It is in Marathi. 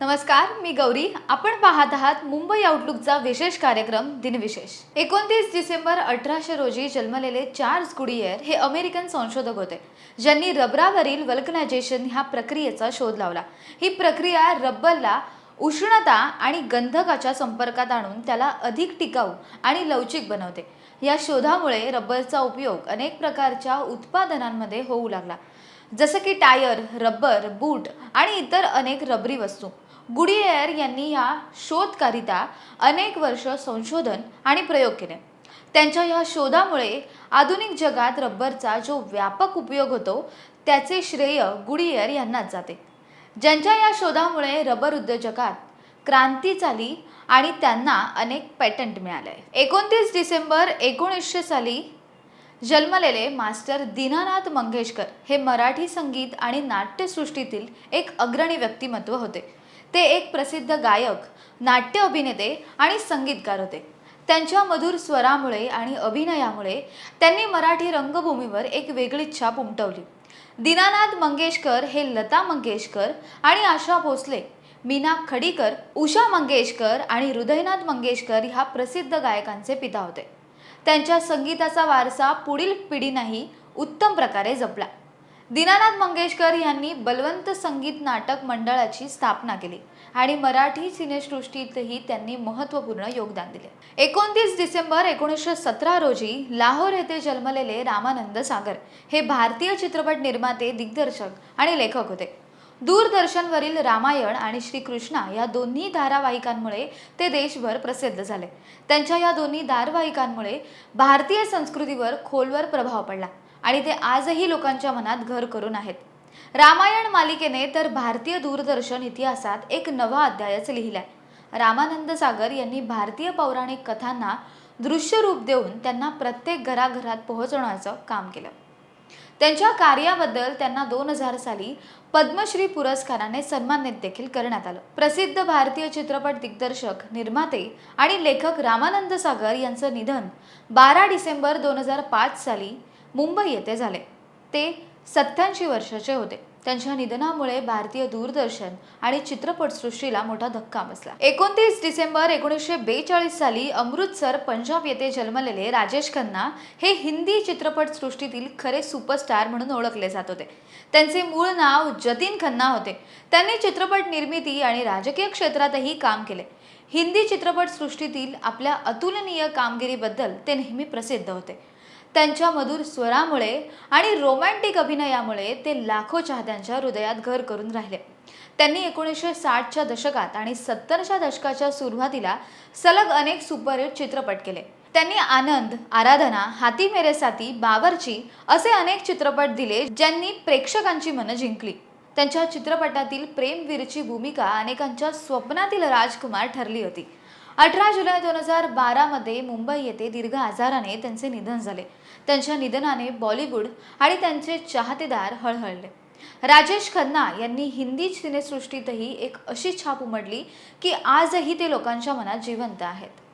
नमस्कार मी गौरी. आपण पाहत आहात मुंबई आउटलुकचा विशेष कार्यक्रम दिनविशेष. एकोणतीस डिसेंबर अठराशे रोजी जन्मलेले चार्ल्स गुडियर हे अमेरिकन संशोधक होते. ज्यांनी रबरावरील वल्कनायझेशन ह्या प्रक्रियेचा शोध लावला. ही प्रक्रिया रब्बरला उष्णता आणि गंधकाच्या संपर्कात आणून त्याला अधिक टिकाऊ आणि लवचिक बनवते. या शोधामुळे रबरचा उपयोग अनेक प्रकारच्या उत्पादनांमध्ये होऊ लागला. जसं की टायर रब्बर बूट आणि इतर अनेक रबरी वस्तू. गुडियर यांनी या शोधकारिता अनेक वर्ष संशोधन आणि प्रयोग केले. त्यांच्या या शोधामुळे आधुनिक जगात रब्बरचा जो व्यापक उपयोग होतो त्याचे श्रेय गुडियर यांनाच जाते. ज्यांच्या या शोधामुळे रबर उद्योजकात क्रांती झाली आणि त्यांना अनेक पेटंट मिळाले. एकोणतीस डिसेंबर एकोणीसशे साली जन्मलेले मास्टर दीनानाथ मंगेशकर हे मराठी संगीत आणि नाट्यसृष्टीतील एक अग्रणी व्यक्तिमत्व होते. ते एक प्रसिद्ध गायक नाट्य अभिनेते आणि संगीतकार होते. त्यांच्या मधुर स्वरामुळे आणि अभिनयामुळे त्यांनी मराठी रंगभूमीवर एक वेगळी छाप उमटवली. दीनानाथ मंगेशकर हे लता मंगेशकर आणि आशा भोसले मीना खडीकर उषा मंगेशकर आणि हृदयनाथ मंगेशकर ह्या प्रसिद्ध गायकांचे पिता होते. त्यांच्या संगीताचा वारसा पुढील पिढीनंही उत्तम प्रकारे जपला. दीनानाथ मंगेशकर यांनी बलवंत संगीत नाटक मंडळाची स्थापना केली आणि मराठी सिनेसृष्टीतही त्यांनी महत्त्वपूर्ण योगदान दिले. एकोणतीस डिसेंबर एकोणीसशे सतरा रोजी लाहोर येथे जन्मलेले रामानंद सागर हे भारतीय चित्रपट निर्माते दिग्दर्शक आणि लेखक होते. दूरदर्शनवरील रामायण आणि श्रीकृष्णा या दोन्ही धारावाहिकांमुळे ते देशभर प्रसिद्ध झाले. त्यांच्या या दोन्ही धारावाहिकांमुळे भारतीय संस्कृतीवर खोलवर प्रभाव पडला. आणि ते आजही लोकांच्या मनात घर करून आहेत. रामायण मालिकेने तर भारतीय दूरदर्शन इतिहासात एक नवा अध्यायच लिहिलाय. रामानंद सागर यांनी भारतीय पौराणिक कथांना दृश्य रूप देऊन त्यांना प्रत्येक घराघरात पोहोचवण्याचं काम केलं. त्यांच्या कार्याबद्दल त्यांना दोन हजार साली पद्मश्री पुरस्काराने सन्मानित देखील करण्यात आलं. प्रसिद्ध भारतीय चित्रपट दिग्दर्शक निर्माते आणि लेखक रामानंद सागर यांचं निधन बारा डिसेंबर दोन हजार पाच साली मुंबई येथे झाले. ते सत्याऐंशी वर्षाचे होते. त्यांच्या निधनामुळे भारतीय दूरदर्शन आणि चित्रपटसृष्टीला मोठा धक्का बसला. एकोणतीस डिसेंबर एकोणीसशे बेचाळीस साली अमृतसर पंजाब येथे जन्मलेले राजेश खन्ना हे हिंदी चित्रपटसृष्टीतील खरे सुपरस्टार म्हणून ओळखले जात होते. त्यांचे मूळ नाव जतीन खन्ना होते. त्यांनी चित्रपट निर्मिती आणि राजकीय क्षेत्रातही काम केले. हिंदी चित्रपटसृष्टीतील आपल्या अतुलनीय कामगिरीबद्दल ते नेहमी प्रसिद्ध होते. त्यांच्या मधुर स्वरामुळे आणि रोमॅन्टिक अभिनयामुळे ते लाखो चाहत्यांच्या हृदयात घर करून राहिले. त्यांनी एकोणीसशे साठच्या दशकात आणि सत्तरच्या दशकाच्या सुरुवातीला सलग अनेक सुपरहिट चित्रपट केले. त्यांनी आनंद आराधना हाती मेरे साथी बाबरची असे अनेक चित्रपट दिले ज्यांनी प्रेक्षकांची मनं जिंकली. त्यांच्या चित्रपटातील प्रेमवीरची भूमिका अनेकांच्या स्वप्नातील राजकुमार ठरली होती. अठरा जुलै दोन हजार बारामध्ये मुंबई येथे दीर्घ आजाराने त्यांचे निधन झाले. त्यांच्या निधनाने बॉलिवूड आणि त्यांचे चाहतेदार हळहळले. राजेश खन्ना यांनी हिंदी सिनेसृष्टीतही एक अशी छाप उमडली की आजही ते लोकांच्या मनात जिवंत आहेत.